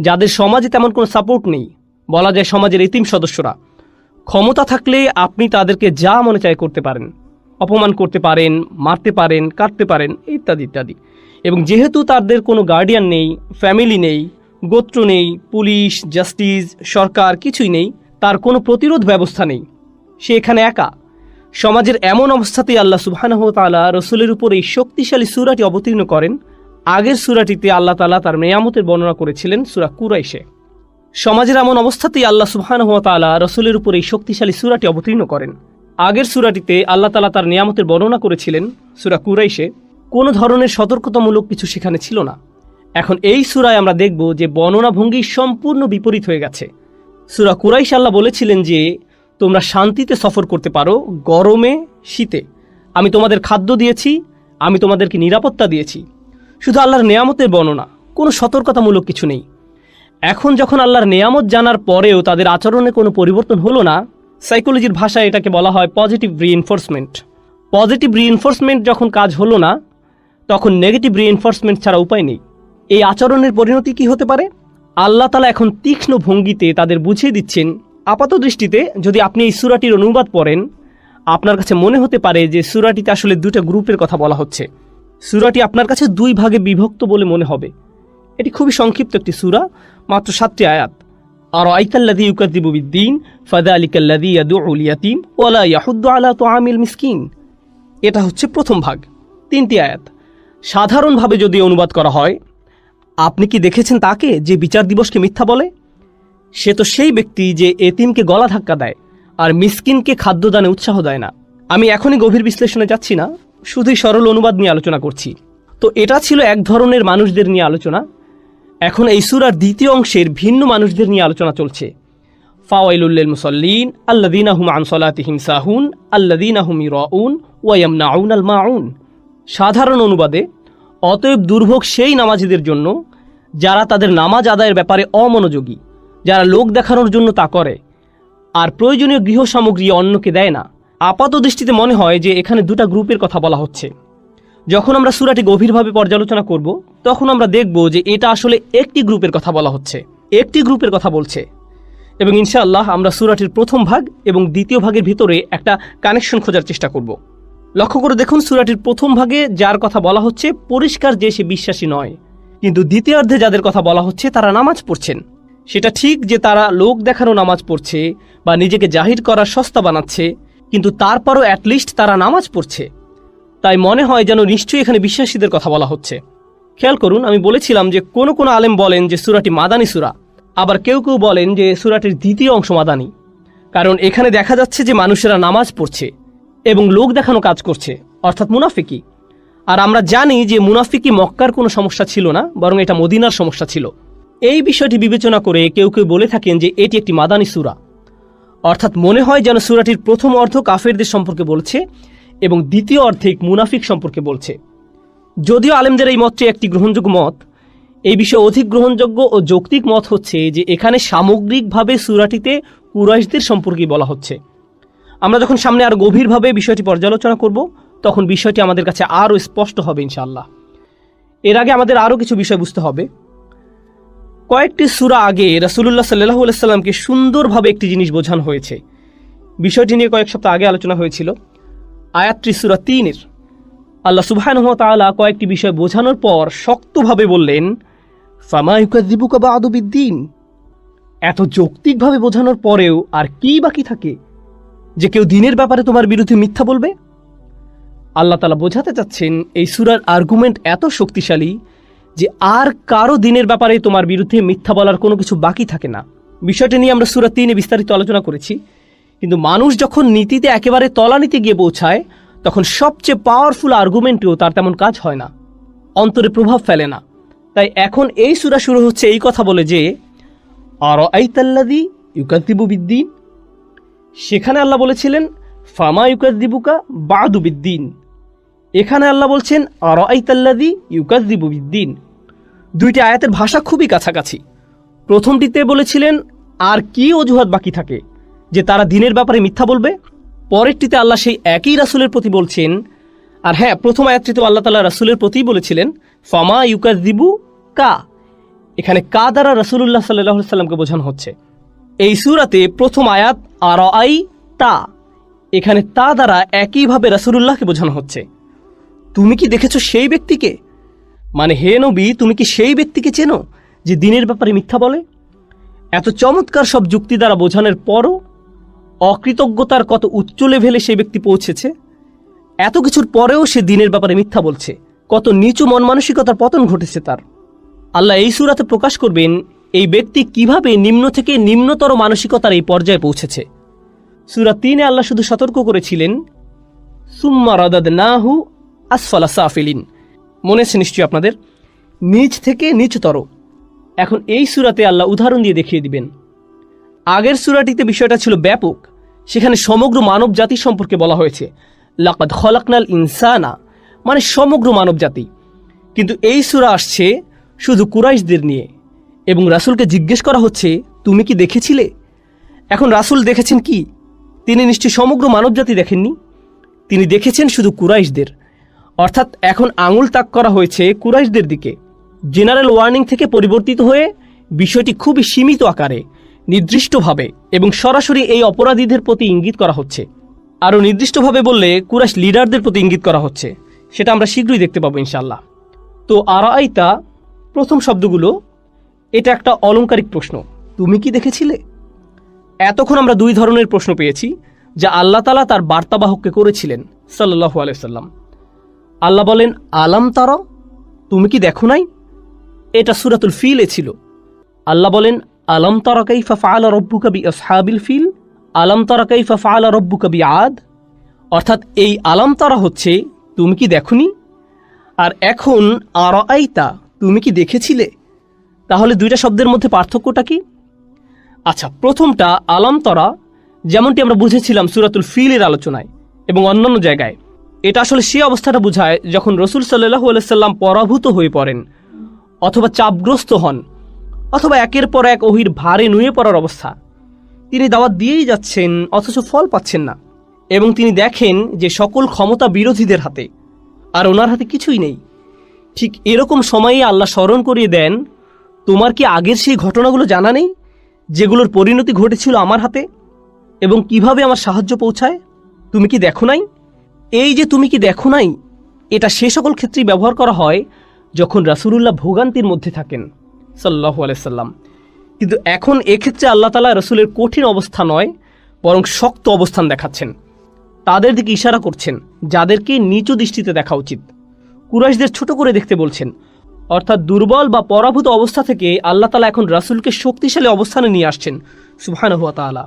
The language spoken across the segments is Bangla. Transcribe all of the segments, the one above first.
যাদের সমাজে তেমন কোনো সাপোর্ট নেই। বলা যায় সমাজের এতিম সদস্যরা। ক্ষমতা থাকলে আপনি তাদেরকে যা মনে চায় করতে পারেন। অপমান করতে পারেন, মারতে পারেন, কাটতে পারেন, ইত্যাদি ইত্যাদি। এবং যেহেতু তাদের কোনো গার্ডিয়ান নেই ফ্যামিলি নেই, গোত্র নেই, পুলিশ জাস্টিস সরকার কিছুই নেই, তার কোনো প্রতিরোধ ব্যবস্থা নেই। সে এখানে একা। সমাজের এমন অবস্থাতেই আল্লাহ সুবহানাহ তাআলা রসুলের উপর এই শক্তিশালী সুরাটি অবতীর্ণ করেন। আগের সুরাটিতে আল্লাহ তালা তার মেয়ামতের বর্ণনা করেছিলেন সুরা কুরাইশে। সমাজের এমন অবস্থাতেই আল্লাহ সুবহানাহু ওয়া তাআলা রসুলের উপর এই শক্তিশালী সুরাটি অবতীর্ণ করেন। আগের সুরাটিতে আল্লাহ তাআলা তার নিয়ামতের বর্ণনা করেছিলেন সুরা কুরাইশে। কোনো ধরনের সতর্কতামূলক কিছু সেখানে ছিল না। এখন এই সুরায় আমরা দেখব যে বর্ণনা ভঙ্গি সম্পূর্ণ বিপরীত হয়ে গেছে। সুরা কুরাইশ আল্লাহ বলেছিলেন যে, তোমরা শান্তিতে সফর করতে পারো গরমে, শীতে। আমি তোমাদের খাদ্য দিয়েছি, আমি তোমাদেরকে নিরাপত্তা দিয়েছি। শুধু আল্লাহর নেয়ামতের বর্ণনা, কোনো সতর্কতামূলক কিছু নেই। এখন যখন আল্লাহর নেয়ামত জানার পরেও তাদের আচরণে কোনো পরিবর্তন হলো না সাইকোলজির ভাষায় এটাকে বলা হয় পজিটিভ রিএনফোর্সমেন্ট পজিটিভ রিএনফোর্সমেন্ট যখন কাজ হলো না, তখন নেগেটিভ রিএনফোর্সমেন্ট ছাড়া উপায় নেই। এই আচরণের পরিণতি কি হতে পারে? আল্লাহ তালা এখন তীক্ষ্ণ ভঙ্গিতে তাদের বুঝিয়ে দিচ্ছেন, আপাত দৃষ্টিতে যদি আপনি এই সুরাটির অনুবাদ পড়েন, আপনার কাছে মনে হতে পারে যে সুরাটিতে আসলে দুটো গ্রুপের কথা বলা হচ্ছে। সুরাটি আপনার কাছে দুই ভাগে বিভক্ত বলে মনে হবে। এটি খুবই সংক্ষিপ্ত একটি সুরা, মাত্র সাতটি আয়াত। আর আইকাল্লাদি ইউকাদিবু বিদ্দিন ফাদা আলিকাল্লাদি ইয়াদু উলিয়াতিম ওয়ালা ইয়াহুদ্দু আলা তো আমিল মিসকিন। এটা হচ্ছে প্রথম ভাগ, তিনটি আয়াত। সাধারণভাবে যদি অনুবাদ করা হয়, আপনি কি দেখেছেন তাকে যে বিচার দিবসকে মিথ্যা বলে? সে তো সেই ব্যক্তি যে এতিমকে গলা ধাক্কা দেয়, আর মিসকিনকে খাদ্যদানে উৎসাহ দেয় না। আমি এখনই গভীর বিশ্লেষণে যাচ্ছি না। শুধুই সরল অনুবাদ নিয়ে আলোচনা করছি। তো এটা ছিল এক ধরনের মানুষদের নিয়ে আলোচনা। এখন এই সুরার দ্বিতীয় অংশের ভিন্ন মানুষদের নিয়ে আলোচনা চলছে। ফাওয়াইলুল্লিল মুসল্লিন আল্লাদিনা হুম আনসলাতিহিম সাহুন আল্লাদিনা হুম ইরাউন ওয়াইয়ামনাউন আল মাউন। সাধারণ অনুবাদে, অতএব দুর্ভোগ সেই নামাজিদের জন্য, যারা তাদের নামাজ আদায়ের ব্যাপারে অমনোযোগী, যারা লোক দেখানোর জন্য তা করে। আর প্রয়োজনীয় গৃহ সামগ্রী অন্যকে দেয় না। আপাত দৃষ্টিতে মনে হয় যে এখানে দুটা গ্রুপের কথা বলা হচ্ছে। যখন আমরা সুরাটি গভীরভাবে পর্যালোচনা করব, তখন আমরা দেখব যে এটা আসলে একটি গ্রুপের কথা বলা হচ্ছে। একটি গ্রুপের কথা বলছে। এবং ইনশাআল্লাহ আমরা সুরাটির প্রথম ভাগ এবং দ্বিতীয় ভাগের ভিতরে একটা কানেকশন খোঁজার চেষ্টা করব। লক্ষ্য করে দেখুন, সুরাটির প্রথম ভাগে যার কথা বলা হচ্ছে পরিষ্কার যে সে বিশ্বাসী নয়। কিন্তু দ্বিতীয়ার্ধে যাদের কথা বলা হচ্ছে, তারা নামাজ পড়ছেন। সেটা ঠিক যে তারা লোক দেখানো নামাজ পড়ছে বা নিজেকে জাহির করার সস্তা বানাচ্ছে কিন্তু তারপরও অ্যাটলিস্ট তারা নামাজ পড়ছে। তাই মনে হয় যেন নিশ্চয়ই এখানে বিশ্বাসীদের কথা বলা হচ্ছে। খেয়াল করুন, আমি বলেছিলাম যে কোন কোন আলেম বলেন যে সুরাটি মাদানী সুরা, আবার কেউ কেউ বলেন যে সুরাটির দ্বিতীয় অংশ মাদানী। কারণ এখানে দেখা যাচ্ছে যে মানুষেরা নামাজ পড়ছে এবং লোক দেখানো কাজ করছে, অর্থাৎ মুনাফিকি আর আমরা জানি যে মুনাফিকি মক্কার কোনো সমস্যা ছিল না, বরং এটা মদিনার সমস্যা ছিল। এই বিষয়টি বিবেচনা করে কেউ কেউ বলে থাকেন যে এটি একটি মাদানী সুরা। অর্থাৎ মনে হয় যেন সুরাটির প্রথম অর্ধ কাফেরদের সম্পর্কে বলছে এবং দ্বিতীয় অর্ধেক মুনাফিক সম্পর্কে বলছে। যদিও আলেমদের এই মতটি একটি গ্রহণযোগ্য মত, এই বিষয়ে অধিক গ্রহণযোগ্য ও যৌক্তিক মত হচ্ছে যে এখানে সামগ্রিকভাবে সুরাটিতে কুরাইশদের সম্পর্কে বলা হচ্ছে। আমরা যখন সামনে আরও গভীরভাবে বিষয়টি পর্যালোচনা করব, তখন বিষয়টি আমাদের কাছে আরও স্পষ্ট হবে ইনশাআল্লাহ। এর আগে আমাদের আরও কিছু বিষয় বুঝতে হবে। কয়েকটি সুরা আগে রাসুলুল্লাহ সাল্লাহ সাল্লামকে সুন্দরভাবে একটি জিনিস বোঝানো হয়েছে। বিষয়টি নিয়ে কয়েক সপ্তাহ আগে আলোচনা হয়েছিল। আয়াতটি সুরা তিনের। আল্লাহ সুবাহানহ তাআলা কয়েকটি বিষয় বোঝানোর পর শক্তভাবে বললেন ফামায়ুকাদিবুকা বা আদবিদ্দিন এত যৌক্তিকভাবে বোঝানোর পরেও আর কি বাকি থাকে? যে কেউ দিনের ব্যাপারে তোমার বিরুদ্ধে মিথ্যা বলবে? আল্লাহ তালা বোঝাতে চাচ্ছেন, এই সুরার আর্গুমেন্ট এত শক্তিশালী যে আর কারও দিনের ব্যাপারে তোমার বিরুদ্ধে মিথ্যা বলার কোনো কিছু বাকি থাকে না। বিষয়টি নিয়ে আমরা সুরা তিনে বিস্তারিত আলোচনা করেছি। কিন্তু মানুষ যখন নীতিতে একেবারে তলানিতে গিয়ে পৌঁছায়, তখন সবচেয়ে পাওয়ারফুল আর্গুমেন্টেও তার তেমন কাজ হয় না। অন্তরে প্রভাব ফেলে না। তাই এখন এই সুরা শুরু হচ্ছে এই কথা বলে যে আর আইতাল্লাদি ইউকাদ্দিবু বিদ্দিন? সেখানে আল্লাহ বলেছিলেন, ফামা ইউকাদ্দিবুকা বাদু বিদ্দিন। এখানে আল্লাহ বলছেন আর আইতাল্লাদি বিদ্দিন। দুইটি আয়াতের ভাষা খুবই কাছাকাছি। প্রথমটিতে বলেছিলেন, আর কি অজুহাত বাকি থাকে যে তারা দিনের ব্যাপারে মিথ্যা বলবে? পরেরটিতে আল্লাহ সেই একই রাসুলের প্রতি বলছেন, আর হ্যাঁ প্রথম আয়াতটিতে আল্লাহ তালা রাসুলের প্রতি বলেছিলেন, ফামা ইউকাদ্দিবু কা। এখানে কা দ্বারা রসুল্লাহ সাল্লাহ সাল্লামকে বোঝানো হচ্ছে। এই সুরাতে প্রথম আয়াত আর আই তা এখানে তা দ্বারা একইভাবে রসুল্লাহকে বোঝানো হচ্ছে। তুমি কি দেখেছ সেই ব্যক্তিকে? মানে হে নবী, তুমি কি সেই ব্যক্তিকে চেনো, যে দিনের ব্যাপারে মিথ্যা বলে? এত চমৎকার সব যুক্তি দ্বারা বোঝানোর পরও অকৃতজ্ঞতার কত উচ্চ লেভেলে সেই ব্যক্তি পৌঁছেছে? এত কিছুর পরেও সে দিনের ব্যাপারে মিথ্যা বলছে। কত নিচু মন মানসিকতার পতন ঘটেছে তার। আল্লাহ এই সুরাতে প্রকাশ করবেন, এই ব্যক্তি কীভাবে নিম্ন থেকে নিম্নতর মানসিকতার এই পর্যায়ে পৌঁছেছে। সুরা তিনে আল্লাহ শুধু সতর্ক করেছিলেন, সুম্মা রদাদ নাহু আসফালা সাফিলিন। মনে আছে নিশ্চয়ই আপনাদের? নিচ থেকে নিচতর। এখন এই সুরাতে আল্লাহ উদাহরণ দিয়ে দেখিয়ে দিবেন। আগের সুরাটিতে বিষয়টা ছিল ব্যাপক। সেখানে সমগ্র মানব জাতি সম্পর্কে বলা হয়েছে। লাকাদ খলাকনাল ইনসানা মানে সমগ্র মানব জাতি কিন্তু এই সুরা আসছে শুধু কুরাইশদের নিয়ে। এবং রাসূলকে জিজ্ঞেস করা হচ্ছে, তুমি কি দেখেছিলে? এখন রাসূল দেখেছেন কি? তিনি নিশ্চয়ই সমগ্র মানবজাতি দেখেননি। তিনি দেখেছেন শুধু কুরাইশদের। অর্থাৎ এখন আঙুল তাক করা হয়েছে কুরাইশদের দিকে। জেনারেল ওয়ার্নিং থেকে পরিবর্তিত হয়ে বিষয়টি খুবই সীমিত আকারে, নির্দিষ্টভাবে এবং সরাসরি এই অপরাধীদের প্রতি ইঙ্গিত করা হচ্ছে। আরও নির্দিষ্টভাবে বললে কুরাইশ লিডারদের প্রতি ইঙ্গিত করা হচ্ছে, সেটা আমরা শীঘ্রই দেখতে পাবো ইনশাল্লাহ তো আরাইতা, প্রথম শব্দগুলো, এটা একটা অলংকারিক প্রশ্ন। তুমি কি দেখেছিলে? এতক্ষণ আমরা দুই ধরনের প্রশ্ন পেয়েছি, যা আল্লাহ তালা তার বার্তাবাহককে করেছিলেন সাল্লাহু আলাইসাল্লাম আল্লাহ বলেন, আলাম তারা? তুমি কি দেখো নাই? এটা সুরাতুল ফিলে ছিল। আল্লাহ বলেন, আলম তারা কাইফা ফাআলা রব্বুকা বি আসহাবিল ফিল? আলম তারা কাইফা ফাআলা রব্বুকা বি আদ অর্থাৎ, এই আলম তারা হচ্ছে, তুমি কি দেখনি? আর এখন আর আইতা তুমি কি দেখেছিলে? তাহলে দুইটা শব্দের মধ্যে পার্থক্যটা কি? আচ্ছা প্রথমটা, আলাম তরা যেমনটি আমরা বুঝেছিলাম সুরাতুল ফিলের আলোচনায় এবং অন্যান্য জায়গায়। এটা আসলে সে অবস্থাটা বোঝায় যখন রসুল সাল্লাহু আলাইসাল্লাম পরাভূত হয়ে পড়েন, অথবা চাপগ্রস্ত হন, অথবা একের পর এক ওহির ভারে নুয়ে পড়ার অবস্থা। তিনি দাওয়াত দিয়েই যাচ্ছেন, অথচ ফল পাচ্ছেন না। এবং তিনি দেখেন যে সকল ক্ষমতা বিরোধীদের হাতে, আর ওনার হাতে কিছুই নেই। ঠিক এরকম সময়ে আল্লাহ স্মরণ করিয়ে দেন, তোমার কি আগের সেই ঘটনাগুলো জানা নেই, যেগুলোর পরিণতি ঘটেছিল আমার হাতে? এবং কীভাবে আমার সাহায্য পৌঁছায়? তুমি কি দেখো নাই? এই যে তুমি কি দেখো নাই, এটা সে সকল ক্ষেত্রেই ব্যবহার করা হয় যখন রাসুলুল্লাহ ভোগান্তির মধ্যে থাকেন সাল্লাহু আলাইসাল্লাম কিন্তু এখন এক্ষেত্রে আল্লাহ তালা রসুলের কঠিন অবস্থা নয়, বরং শক্ত অবস্থান দেখাচ্ছেন। তাদের দিকে ইশারা করছেন, যাদেরকে নিচু দৃষ্টিতে দেখা উচিত। কুরাইশদের ছোট করে দেখতে বলছেন, অর্থাৎ দুর্বল বা পরাভূত অবস্থা থেকে আল্লাহ তালা এখন রাসুলকে শক্তিশালী অবস্থানে নিয়ে আসছেন সুবহান তালা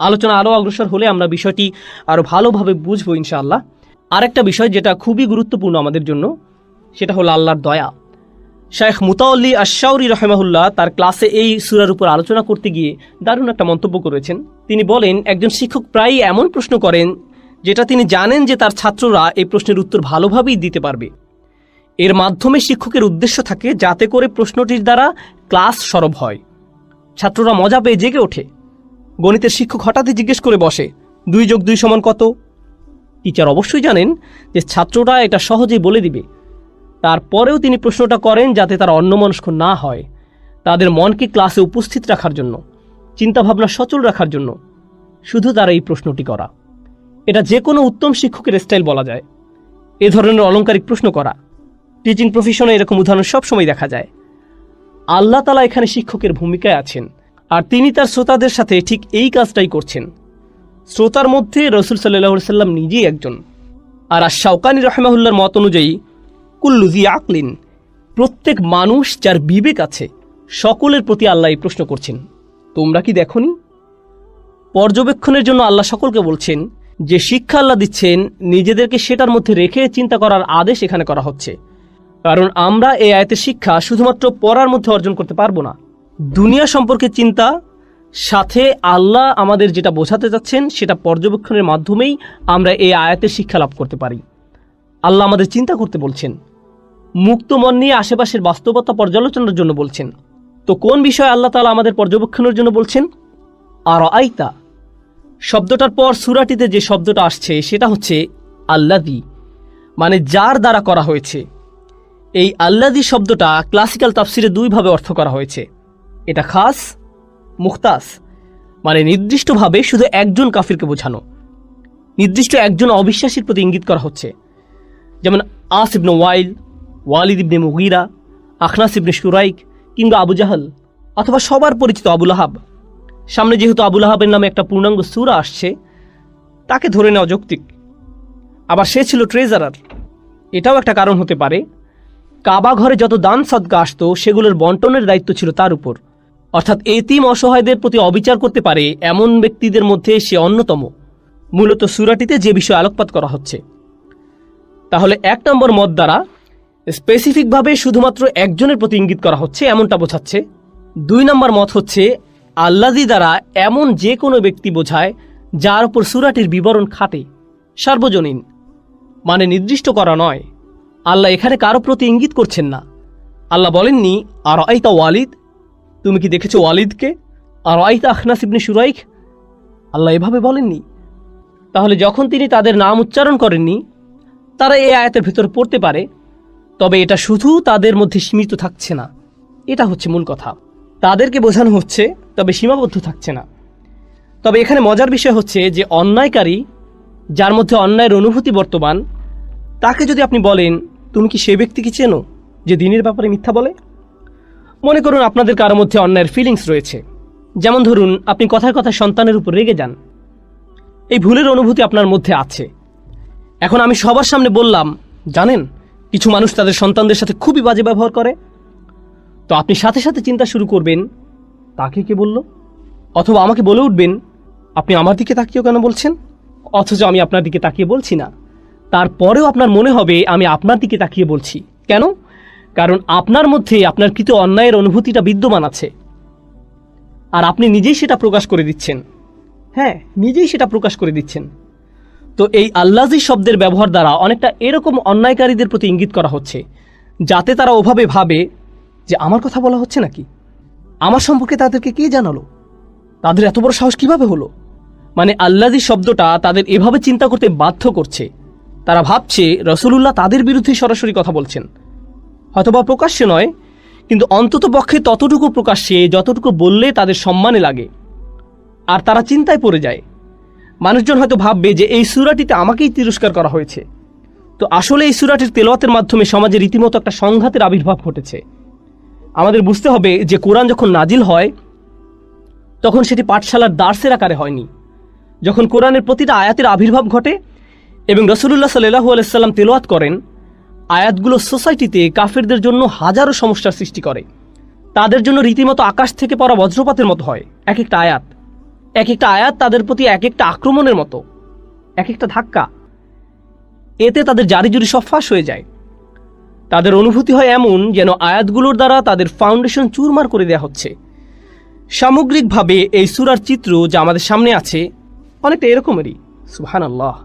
আলোচনা আরও অগ্রসর হলে আমরা বিষয়টি আরও ভালোভাবে বুঝব ইনশাআল্লাহ। আরেকটা বিষয় যেটা খুবই গুরুত্বপূর্ণ আমাদের জন্য, সেটা হলো আল্লাহর দয়া। শায়েখ মুতাউল্লি আশাউরি রহমাহুল্লাহ তার ক্লাসে এই সুরার উপর আলোচনা করতে গিয়ে দারুণ একটা মন্তব্য করেছেন। তিনি বলেন, একজন শিক্ষক প্রায়ই এমন প্রশ্ন করেন, যেটা তিনি জানেন যে তার ছাত্ররা এই প্রশ্নের উত্তর ভালোভাবেই দিতে পারবে। এর মাধ্যমে শিক্ষকের উদ্দেশ্য থাকে যাতে করে প্রশ্নটির দ্বারা ক্লাস সরব হয়। ছাত্ররা মজা পেয়ে জেগে ওঠে। গণিতের শিক্ষক হঠাৎই জিজ্ঞেস করে বসে, দুই যোগ দুই সমান কত? টিচার অবশ্যই জানেন যে ছাত্ররা এটা সহজেই বলে দিবে। তারপরেও তিনি প্রশ্নটা করেন যাতে তারা অন্যমনস্ক না হয় তাদের মনকে ক্লাসে উপস্থিত রাখার জন্য, চিন্তাভাবনা সচল রাখার জন্য শুধু তারা এই প্রশ্নটি করা। এটা যে কোনো উত্তম শিক্ষকের স্টাইল বলা যায়। এ ধরনের অলংকারিক প্রশ্ন করা। টিচিং প্রফেশনে এরকম উদাহরণ সবসময় দেখা যায়। আল্লাহ তালা এখানে শিক্ষকের ভূমিকায় আছেন। আর তিনি তার শ্রোতাদের সাথে ঠিক এই কাজটাই করছেন। শ্রোতার মধ্যে রসুল সাল্লাহ সাল্লাম নিজেই একজন। আর আর শাওকানি রহমাহুল্লার মত অনুযায়ী কুল্লুজি আকলিন, প্রত্যেক মানুষ যার বিবেক আছে, সকলের প্রতি আল্লাহ এই প্রশ্ন করছেন। তোমরা কি দেখনি? পর্যবেক্ষণের জন্য আল্লাহ সকলকে বলছেন যে, শিক্ষা আল্লাহ দিচ্ছেন, নিজেদেরকে সেটার মধ্যে রেখে চিন্তা করার আদেশ এখানে করা হচ্ছে। কারণ আমরা এই আয়তের শিক্ষা শুধুমাত্র পড়ার মধ্যে অর্জন করতে পারব না। দুনিয়া সম্পর্কে চিন্তা সাথে আল্লাহ আমাদের যেটা বোঝাতে চাচ্ছেন সেটা পর্যবেক্ষণের মাধ্যমেই আমরা এই আয়াতের শিক্ষা লাভ করতে পারি। আল্লাহ আমাদের চিন্তা করতে বলছেন, মুক্ত মন নিয়ে আশেপাশের বাস্তবতা পর্যালোচনার জন্য বলছেন। তো কোন বিষয়ে আল্লাহ তালা আমাদের পর্যবেক্ষণের জন্য বলছেন? আর আইতা শব্দটার পর সুরাটিতে যে শব্দটা আসছে, সেটা হচ্ছে আল্লাদি মানে যার দ্বারা করা হয়েছে। এই আল্লাদি শব্দটা ক্লাসিক্যাল তাফসিরে দুইভাবে অর্থ করা হয়েছে। এটা খাস মুখতাস। মানে নির্দিষ্টভাবে শুধু একজন কাফিরকে বোঝানো। নির্দিষ্ট একজন অবিশ্বাসীর প্রতি ইঙ্গিত করা হচ্ছে। যেমন আস ইবনে ওয়াইল, ওয়ালিদ ইবনে মুগিরা, আখনাস ইবনে সুরাইক কিংবা আবু জাহাল অথবা সবার পরিচিত আবুল আহাব সামনে যেহেতু আবুল আহাবের নামে একটা পূর্ণাঙ্গ সুরা আসছে, তাকে ধরে নেওয়া যৌক্তিক। আবার সে ছিল ট্রেজারার। এটাও একটা কারণ হতে পারে। কাবা ঘরে যত দান সদকা আসতো, সেগুলোর বন্টনের দায়িত্ব ছিল তার উপর। অর্থাৎ এতিম অসহায়দের প্রতি অবিচার করতে পারে এমন ব্যক্তিদের মধ্যে সে অন্যতম। মূলত সুরাটিতে যে বিষয়ে আলোকপাত করা হচ্ছে। তাহলে এক নম্বর মত দ্বারা স্পেসিফিকভাবে শুধুমাত্র একজনের প্রতি ইঙ্গিত করা হচ্ছে এমনটা বোঝাচ্ছে। দুই নম্বর মত হচ্ছে আল্লাদি দ্বারা এমন যে কোনো ব্যক্তি বোঝায় যার উপর সুরাটির বিবরণ খাটে, সার্বজনীন মানে নির্দিষ্ট করা নয়। আল্লাহ এখানে কারও প্রতি ইঙ্গিত করছেন না। আল্লাহ বলেননি আর আইতা ওয়ালিদ? তুমি কি দেখেছ ওয়ালিদকে? আর আইতা আখনাস ইবনে সুরাইখ আল্লাহ এভাবে বলেননি। তাহলে যখন তিনি তাদের নাম উচ্চারণ করেননি, তারা এই আয়াতের ভেতর পড়তে পারে, তবে এটা শুধু তাদের মধ্যে সীমিত থাকছে না। এটা হচ্ছে মূল কথা। তাদেরকে বোঝানো হচ্ছে, তবে সীমাবদ্ধ থাকছে না। তবে এখানে মজার বিষয় হচ্ছে যে অন্যায়কারী, যার মধ্যে অন্যায়ের অনুভূতি বর্তমান, তাকে যদি আপনি বলেন, তুমি কি সে ব্যক্তিকে চেনো, যে দিনের ব্যাপারে মিথ্যা বলে? মনে করুন আপনাদের কারও মধ্যে অন্যায়ের ফিলিংস রয়েছে। যেমন ধরুন, আপনি কথায় কথায় সন্তানের উপর রেগে যান। এই ভুলের অনুভূতি আপনার মধ্যে আছে। এখন আমি সবার সামনে বললাম, জানেন, কিছু মানুষ তাদের সন্তানদের সাথে খুবই বাজে ব্যবহার করে। তো আপনি সাথে সাথে চিন্তা শুরু করবেন, তাকে কে বলল? অথবা আমাকে বলে উঠবেন, আপনি আমার দিকে তাকিয়েও কেন বলছেন? অথচ আমি আপনার দিকে তাকিয়ে বলছি না। তারপরেও আপনার মনে হবে, আমি আপনার দিকে তাকিয়ে বলছি। কেন? কারণ আপনার মধ্যে আপনার কৃত অন্যায়ের অনুভূতিটা বিদ্যমান আছে। আর আপনি নিজেই সেটা প্রকাশ করে দিচ্ছেন। হ্যাঁ নিজেই সেটা প্রকাশ করে দিচ্ছেন। তো এই আল্লাজি শব্দের ব্যবহার দ্বারা অনেকটা এরকম অন্যায়কারীদের প্রতি ইঙ্গিত করা হচ্ছে, যাতে তারা ওভাবে ভাবে যে আমার কথা বলা হচ্ছে নাকি? আমার সম্পর্কে তাদেরকে কে জানালো? তাদের এত বড় সাহস কীভাবে হলো? মানে আল্লাজি শব্দটা তাদের এভাবে চিন্তা করতে বাধ্য করছে। তারা ভাবছে রসুলুল্লাহ তাদের বিরুদ্ধে সরাসরি কথা বলছেন। হয়তোবা প্রকাশ্যে নয়, কিন্তু অন্তত পক্ষে ততটুকু প্রকাশ্যে, যতটুকু বললে তাদের সম্মানে লাগে। আর তারা চিন্তায় পড়ে যায়। মানুষজন হয়তো ভাববে যে এই সুরাটিতে আমাকেই তিরস্কার করা হয়েছে। তো আসলে এই সুরাটির তেলোয়াতের মাধ্যমে সমাজে রীতিমতো একটা সংঘাতের আবির্ভাব ঘটেছে। আমাদের বুঝতে হবে যে কোরআন যখন নাজিল হয়, তখন সেটি পাঠশালার দার্সের আকারে হয়নি। যখন কোরআনের প্রতিটা আয়াতের আবির্ভাব ঘটে এবং রসুল্লাহ সাল্লাহু আলাইসাল্লাম তেলোয়াত করেন আয়াতগুলো সোসাইটিতে কাফেরদের জন্য হাজারো সমস্যার সৃষ্টি করে। তাদের জন্য রীতিমতো আকাশ থেকে পড়া বজ্রপাতের মতো হয়। এক একটা আয়াত। এক একটা আয়াত তাদের প্রতি এক একটা আক্রমণের মতো। এক একটা ধাক্কা। এতে তাদের জারি জুরি সব ফাঁস হয়ে যায়। তাদের অনুভূতি হয় এমন যেন আয়াতগুলোর দ্বারা তাদের ফাউন্ডেশন চুরমার করে দেওয়া হচ্ছে। সামগ্রিকভাবে এই সুরার চিত্র যা আমাদের সামনে আছে, অনেকটা এরকমেরই। সুহান আল্লাহ